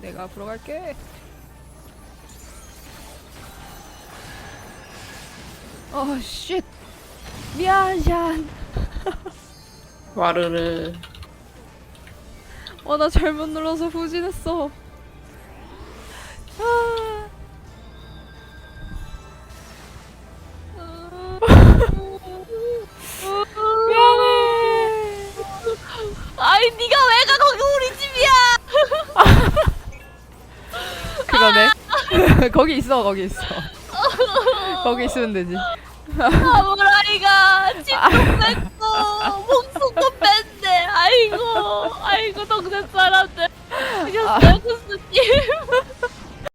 내가 앞으로 갈게. 어, 쉣. 미안, 얀. 와르르. 어, 나 잘못 눌러서 후진했어. 아. 미안해. 아이 네가 왜 가 거기 거기 있어, 거기 있어. 거기 있으면 되지. 사무라이가 집도 뺐고 목숨도 뺐네. 아이고 아이고 동네 사람들. 구스님.